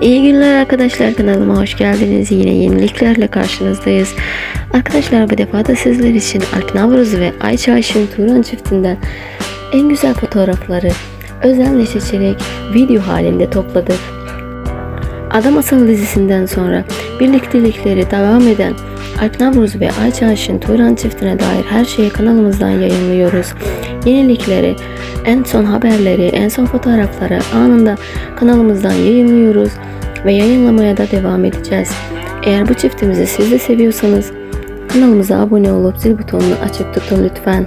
İyi günler arkadaşlar kanalıma hoş geldiniz. Yine yeniliklerle karşınızdayız. Arkadaşlar bu defa da sizler için Alp Navruz ve Ayça Ayşin Turan çiftinden en güzel fotoğrafları özenle seçerek video halinde topladık. Adam Asal dizisinden sonra birliktelikleri devam eden Alp Navruz ve Ayça Ayşin Turan çiftine dair her şeyi kanalımızdan yayınlıyoruz. Yenilikleri, en son haberleri, en son fotoğrafları anında kanalımızdan yayınlıyoruz ve yayınlamaya da devam edeceğiz. Eğer bu çiftimizi siz de seviyorsanız kanalımıza abone olup zil butonunu açık tutun lütfen.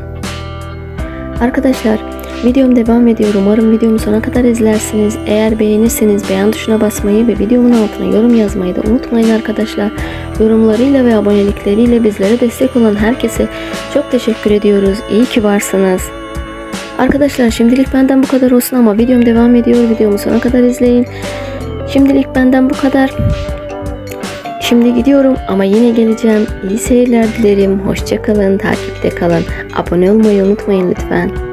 Arkadaşlar videom devam ediyor. Umarım videomu sona kadar izlersiniz. Eğer beğenirseniz beğen tuşuna basmayı ve videomun altına yorum yazmayı da unutmayın arkadaşlar. Yorumlarıyla ve abonelikleriyle bizlere destek olan herkese çok teşekkür ediyoruz. İyi ki varsınız. Arkadaşlar şimdilik benden bu kadar olsun ama videom devam ediyor. Videomu sona kadar izleyin. Şimdilik benden bu kadar. Şimdi gidiyorum ama yine geleceğim. İyi seyirler dilerim. Hoşçakalın, takipte kalın. Abone olmayı unutmayın lütfen.